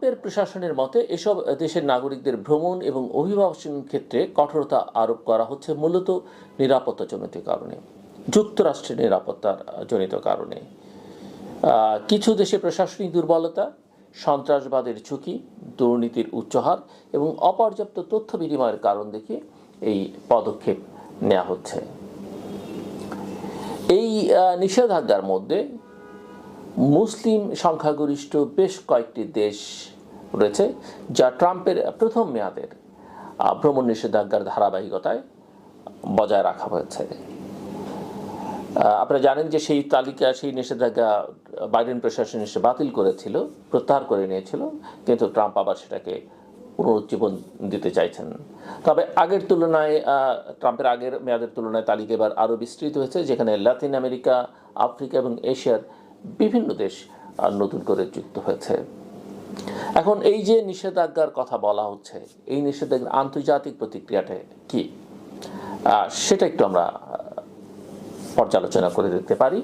ট্রাম্পের প্রশাসনের মতে, এসব দেশের নাগরিকদের ভ্রমণ এবং অভিবাসন ক্ষেত্রে কঠোরতা আরোপ করা হচ্ছে মূলত নিরাপত্তাজনিত কারণে, যুক্তরাষ্ট্রের নিরাপত্তার জনিত কারণে। কিছু দেশে প্রশাসনিক দুর্বলতা, সন্ত্রাসবাদের ঝুঁকি, দুর্নীতির উচ্চহার এবং অপর্যাপ্ত তথ্য বিনিময়ের কারণ দেখে এই পদক্ষেপ নেওয়া হচ্ছে। এই নিষেধাজ্ঞার মধ্যে মুসলিম সংখ্যাগরিষ্ঠ বেশ কয়েকটি দেশ রয়েছে যা ট্রাম্পের প্রথম মেয়াদের ভ্রমণ নিষেধাজ্ঞার ধারাবাহিকতায় বজায় রাখা হয়েছে। আপনারা জানেন যে সেই তালিকা, সেই নিষেধাজ্ঞা বাইডেন প্রশাসন এসে বাতিল করেছিল, প্রত্যাহার করে নিয়েছিল, কিন্তু ট্রাম্প আবার সেটাকে পুনরুজ্জীবন দিতে চাইছেন। তবে আগের তুলনায় ট্রাম্পের আগের মেয়াদের তুলনায় তালিকা এবার আরও বিস্তৃত হয়েছে, যেখানে লাতিন আমেরিকা, আফ্রিকা এবং এশিয়ার বিভিন্ন দেশ নতুন করে যুক্ত হয়েছে। এখন এই যে নিষেধাজ্ঞার কথা বলা হচ্ছে, এই নিষেধাজ্ঞার আন্তর্জাতিক প্রতিক্রিয়াটা কি? সেটা একটু আমরা পর্যালোচনা করে দেখতে পারি।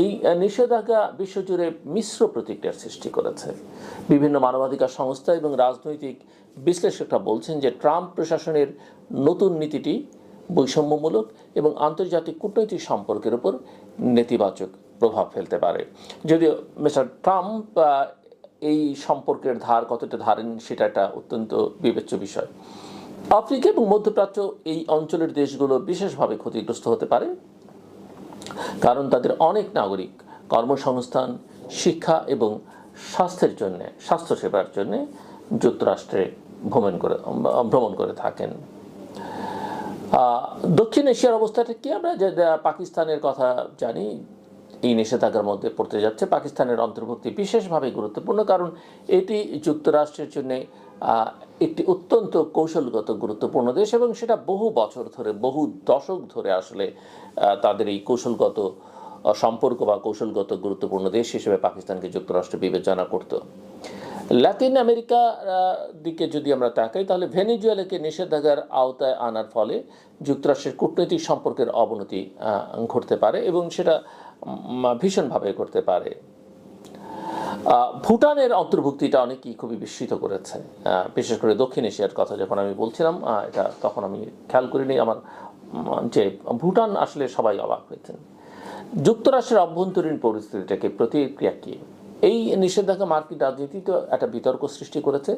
এই নিষেধাজ্ঞা বিশ্বজুড়ে মিশ্র প্রতিক্রিয়ার সৃষ্টি করেছে। বিভিন্ন মানবাধিকার সংস্থা এবং রাজনৈতিক বিশ্লেষকরা বলছেন যে ট্রাম্প প্রশাসনের নতুন নীতিটি বৈষম্যমূলক এবং আন্তর্জাতিক কূটনৈতিক সম্পর্কের উপর নেতিবাচক প্রভাব ফেলতে পারে। যদিও মিস্টার ট্রাম্প এই সম্পর্কের ধার কতটা ধারেন সেটা একটা অত্যন্ত বিবেচ্য বিষয়। আফ্রিকা এবং মধ্যপ্রাচ্য এই অঞ্চলের দেশগুলো বিশেষভাবে ক্ষতিগ্রস্ত হতে পারে, কারণ তাদের অনেক নাগরিক কর্মসংস্থান, শিক্ষা এবং স্বাস্থ্যের জন্য, স্বাস্থ্যসেবার জন্যে যুক্তরাষ্ট্রে ভ্রমণ করে ভ্রমণ করে থাকেন। দক্ষিণ এশিয়ার অবস্থাটা কি আমরা যে, পাকিস্তানের কথা জানি এই নিষেধাজ্ঞার মধ্যে পড়তে যাচ্ছে। পাকিস্তানের অন্তর্ভুক্তি বিশেষভাবে গুরুত্বপূর্ণ কারণ এটি যুক্তরাষ্ট্রের জন্য একটি অত্যন্ত কৌশলগত গুরুত্বপূর্ণ দেশ এবং সেটা বহু বছর ধরে বহু দশক ধরে আসলে তাদের এই কৌশলগত সম্পর্ক বা কৌশলগত গুরুত্বপূর্ণ দেশ হিসেবে পাকিস্তানকে যুক্তরাষ্ট্র বিবেচনা করতো। লাতিন আমেরিকার আহ, দিকে যদি আমরা তাকাই তাহলে ভেনেজুয়েলাকে নিষেধাজ্ঞার আওতায় আনার ফলে যুক্তরাষ্ট্রের কূটনৈতিক সম্পর্কের অবনতি ঘটতে পারে এবং সেটা ভীষণভাবে করতে পারে। ভুটানের অন্তর্ভুক্তিটা অনেকেই খুবই বিস্মিত করেছে। বিশেষ করে দক্ষিণ এশিয়ার কথা যখন আমি বলছিলাম এটা তখন আমি খেয়াল করিনি, আমার যে ভুটান আসলে সবাই অবাক হয়েছেন। যুক্তরাষ্ট্রের অভ্যন্তরীণ পরিস্থিতিটাকে প্রতিক্রিয়া কি? এই নিষেধাজ্ঞা মার্কিন রাজনীতিতে একটা বিতর্ক সৃষ্টি করেছে।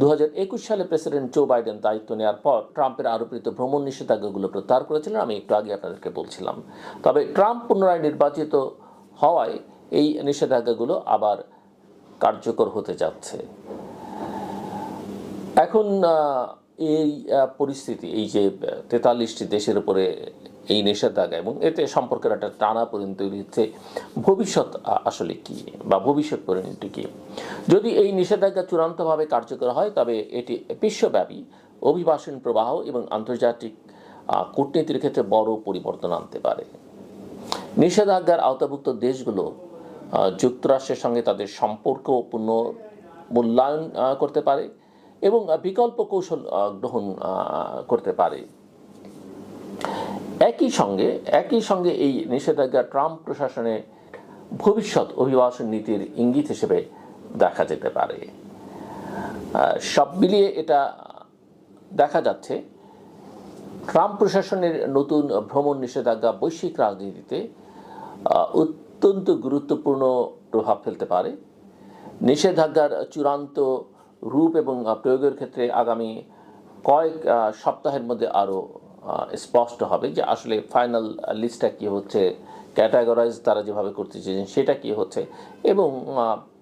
দু হাজার একুশ সালে প্রেসিডেন্ট জো বাইডেন দায়িত্ব নেওয়ার পর ট্রাম্পের আরোপিত ভ্রমণ নিষেধাজ্ঞাগুলো প্রত্যাহার করেছিলেন। আমি একটু আগে আপনাদেরকে বলছিলাম। তবে ট্রাম্প পুনরায় নির্বাচিত হওয়ায় এই নিষেধাজ্ঞাগুলো আবার কার্যকর হতে যাচ্ছে। এখন এই পরিস্থিতি, এই যে তেতাল্লিশটি দেশের উপরে এই নিষেধাজ্ঞা এবং এতে সম্পর্কের একটা টানা তৈরি হচ্ছে। ভবিষ্যৎ আসলে কি বা ভবিষ্যৎ পরিণতি কি? যদি এই নিষেধাজ্ঞা চূড়ান্তভাবে কার্যকর হয়, তবে এটি বিশ্বব্যাপী অভিবাসন প্রবাহ এবং আন্তর্জাতিক কূটনীতির ক্ষেত্রে বড় পরিবর্তন আনতে পারে। নিষেধাজ্ঞার আওতাভুক্ত দেশগুলো যুক্তরাষ্ট্রের সঙ্গে তাদের সম্পর্ক পুনঃ মূল্যায়ন করতে পারে এবং বিকল্প কৌশল গ্রহণ করতে পারে। একই সঙ্গে একই সঙ্গে এই নিষেধাজ্ঞা ট্রাম্প প্রশাসনে ভবিষ্যৎ অভিবাসন নীতির ইঙ্গিত হিসেবে দেখা যেতে পারে। সব মিলিয়ে এটা দেখা যাচ্ছে, ট্রাম্প প্রশাসনের নতুন ভ্রমণ নিষেধাজ্ঞা বৈশ্বিক রাজনীতিতে অত্যন্ত গুরুত্বপূর্ণ প্রভাব ফেলতে পারে। নিষেধাজ্ঞার চূড়ান্ত রূপ এবং প্রয়োগের ক্ষেত্রে আগামী কয়েক সপ্তাহের মধ্যে আরও স্পষ্ট হবে যে আসলে ফাইনাল লিস্টটা কী হচ্ছে ক্যাটাগরাইজ তারা যেভাবে করতে চেয়েছেন সেটা কী হচ্ছে এবং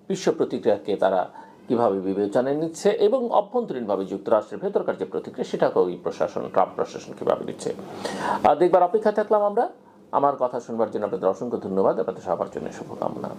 বিশ্ব প্রতিক্রিয়াকে তারা কীভাবে বিবেচনায় নিচ্ছে এবং অভ্যন্তরীণভাবে যুক্তরাষ্ট্রের ভেতরকার যে প্রতিক্রিয়া সেটাকেও এই প্রশাসন ট্রাম্প প্রশাসন কীভাবে নিচ্ছে দেখবার অপেক্ষা থাকলাম আমরা। আমার কথা শুনবার জন্য আপনাদের অসংখ্য ধন্যবাদ। আপনাদের সবার জন্য শুভকামনা।